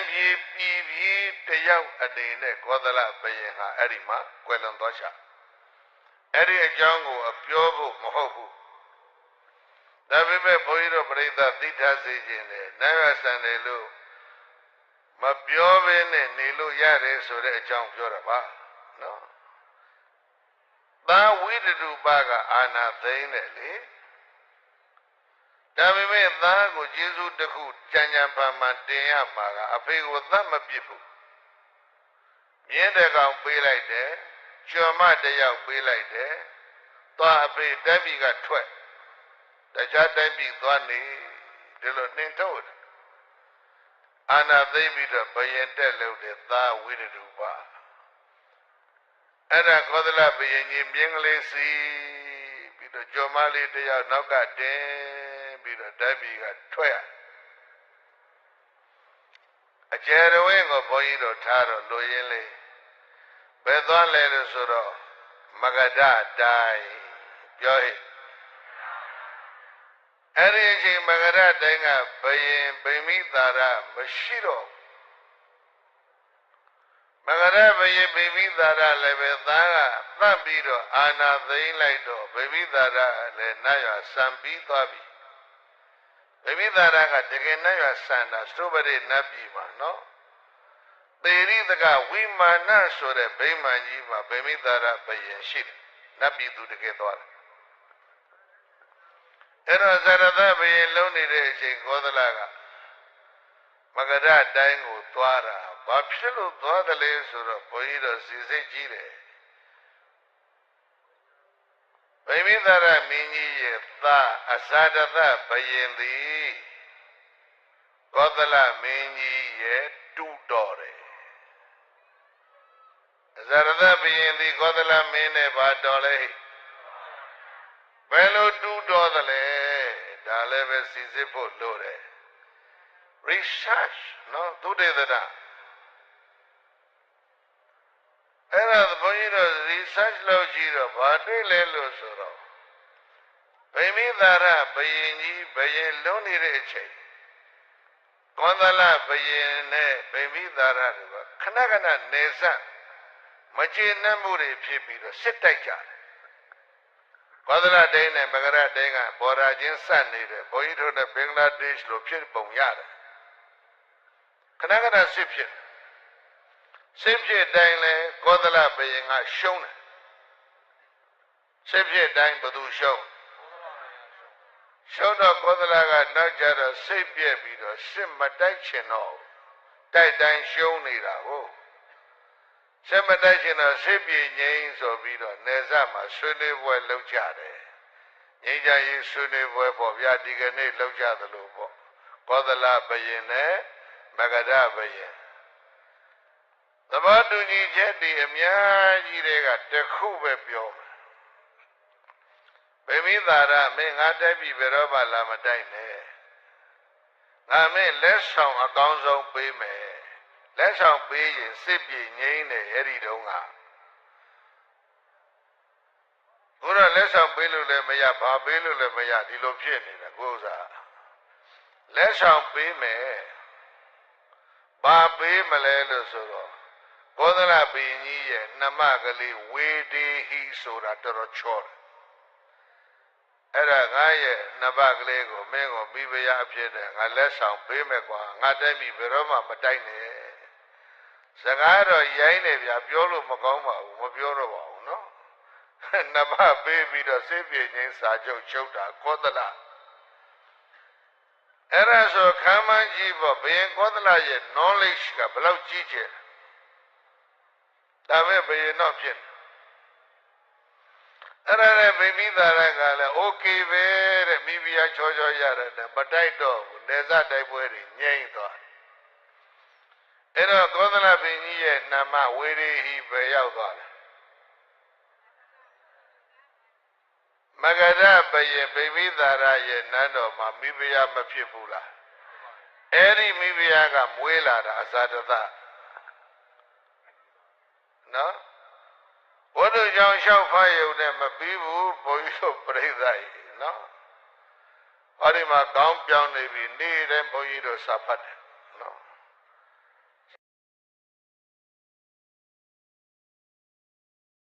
တိုင်းပြည်ပြည်ပြည်တယောက်အနေနဲ့ကောသလဘယင်ဟာအဲ့ဒီမှာကွယ်လွန်သွားရှာအဲ့ဒီအကြောင်းကိုအပြောဖို့မဟုတ်ဘူးဒါပေမဲ့ဘုန်းကြီးတို့ပြိဿသိထားစေခြင်းနဲ့နာရဆန်တယ်လို့မပြောဘဲနဲ့နေလို့ရတယ်ဆိုတဲ့အကြောင်းပြောတာပါနော်သာဝိတ္တုပကအာနာသိမ့်တယ်လေ ဒါပေမဲ့သားကိုကျေးဇူးတစ်ခုကြံကြံပါမှတင်ရမှာကအဖေကိုသတ်မပစ်ဘူးမြင်းတဲ့ကောင်ပေးလိုက်တယ်ကျော်မတယောက်ပေးလိုက်တယ်သွားအဖေတက်ပြီကထွက်တခြားတက်ပြီသွားနေဒီလိုနှင်ထုတ်တယ်အာနာသိမ့်ပြီးတော့ဘယင်တက်လို့တဲ့သားဝိရတုပါအဲ့ဒါကောသလဘယင်ကြီးမြင်းကလေးစီပြီးတော့ကျော်မလေးတယောက်နောက်ကတင် ပြီးတော့တက်ပြီကထွက်ရအကျယ်တော်ဝင်ကိုဘုန်းကြီးတို့ထားတော့လူရင်းလေးဘယ်သွားလဲလို့ဆိုတော့မဂဒတိုင်းပြောဟိအဲ့ဒီအချိန်မဂဒတိုင်းကဘယင်ဗိမိသာရမရှိတော့မဂဒဘယင်ဗိမိသာရလည်းပဲသားကသတ်ပြီးတော့အာနာသိမ့်လိုက်တော့ဗိမိသာရလည်းနတ်ရွာစံပြီးသွားပြီ ဗိမိသာရကတကယ်နတ်ရွာစံတာစတုပရိနတ်ပြည်မှာနော်သေရိတကဝိမာနဆိုတဲ့ဗိမာန်ကြီးမှာဗိမိသာရဘယင်ရှိတယ်နတ်ပြည်သူတကယ်သွားတယ်အဲ့တော့ဇရသဘယင်လုံးနေတဲ့အချိန်ကောသလကမကရတိုင်းကိုသွားတာဘာဖြစ်လို့သွားတယ်လဲဆိုတော့ဘုန်းကြီးတို့စီစိတ်ကြီးတယ် ဗိမိသာရမင်းကြီးရဲ့သားအဇာတသဘယင်သည်ကောသလမင်းကြီးရဲ့တူတော်တယ်အဇာရသဘယင်သည်ကောသလမင်းနဲ့ဘာတော်လဲဘယ်လိုတူတော်သလဲဒါလည်းပဲစီစစ်ဖို့လိုတယ် research နော်သုတေသနာအဲ့ဒါဘုန်းကြီးတို့ research လုပ်ကြည့်တော့ဘာတွေ့လဲလို့ဆိုတော့ဗိ မိသာရဘယင်ကြီးဘယင်လုံးနေတဲ့အချိန်ကောသလဘယင်နဲ့ဗိမိသာရတို့ကခဏခဏနေဆက်မကျေနပ်မှုတွေဖြစ်ပြီးတော့စစ်တိုက်ကြတယ်ကောသလဒိန်းနဲ့မကရဒိန်းကဘော်ရာချင်းဆက်နေတယ်ဘုန်းကြီးတို့နဲ့ဘင်္ဂလားဒေ့ရှ်လိုဖြစ်ပုံရတယ်ခဏခဏစစ်ဖြစ်စစ်ဖြစ်တိုင်းလဲကောသလဘယင်ကရှုံးတယ်စစ်ဖြစ်တိုင်းဘသူရှုံး ရှုံးတော့ကောသလကနောက်ကြတော့စိတ်ပြက်ပြီးတော့စစ်မတိုက်ချင်တော့တိုက်တိုင်းရှုံးနေတာကိုစစ်မတိုက်ချင်တော့စစ်ပြေငိမ့်ဆိုပြီးတော့နေဆက်မှာဆွေးနွေးပွဲလုပ်ကြတယ်ငိမ့်ကြရေးဆွေးနွေးပွဲပေါ့ဗျာဒီကနေ့လုပ်ကြသလိုပေါ့ကောသလဘယင်နဲ့မဂဒဘယင်သဘောတူညီချက်ဒီအများကြီးတွေကတခုပဲပြောမယ် ဗိမိသာရမင်းငါတိုက်ပြီဘယ်တော့မှလာမတိုက်နဲ့ငါမင်းလက်ဆောင်အကောင်းဆုံးပေးမယ်လက်ဆောင်ပေးရင်စစ်ပြေငိမ့်တယ်အဲ့ဒီတုန်းကဘုရားလက်ဆောင်ပေးလို့လည်းမရဘာပေးလို့လည်းမရဒီလိုဖြစ်နေတာကိုဥစ္စာလက်ဆောင်ပေးမယ်ဘာပေးမလဲလို့ဆိုတော့ဘောဓလဘီကြီးရဲ့နှမကလေးဝေဒီဟီဆိုတာတော်တော်ချောတယ် အဲ့ဒါငါရဲ့နှစ်ပတ်ကလေးကိုမင်းကိုမိဖုရားအဖြစ်နဲ့ငါလက်ဆောင်ပေးမယ်ကွာငါတိုက်ပြီဘယ်တော့မှမတိုက်နဲ့စကားတော့ရိုင်းနေဗျာပြောလို့မကောင်းပါဘူးမပြောတော့ပါဘူးနော်နှစ်ပတ်ပေးပြီးတော့စိတ်ပြေငင်းစာချုပ်ချုပ်တာကောသလအဲ့ဒါဆိုခမ်းမန်းကြီးပေါ့ဘယင်ကောသလရဲ့ knowledge ကဘယ်လောက်ကြီးကျယ်ဒါပဲဘယင်တော့ဖြစ် အဲ့ဒါနဲ့မိမိသားရကလည်း okay ပဲတဲ့မိဖုရားချောချောရတယ်မတိုက်တော့ဘူးနေစတိုက်ပွဲတွေငြိမ့်သွားအဲ့တော့ကောသလပင်ကြီးရဲ့နာမဝေရီဟိပဲရောက်သွားတယ်မဂရဘယေဗိမိသာရရဲ့နန်းတော်မှာမိဖုရားမဖြစ်ဘူးလားအဲ့ဒီမိဖုရားကမွေးလာတာအဇာတသနော် ဘုဒ္ဓကြောင့်လျှောက်ဖတ်ရုံနဲ့မပြီးဘူးဘုန်းကြီးတို့ပြိဿကြီးနော်ဟောဒီမှာကောင်းပြောင်းနေပြီနေ့တိုင်းဘုန်းကြီးတို့စာဖတ်တယ်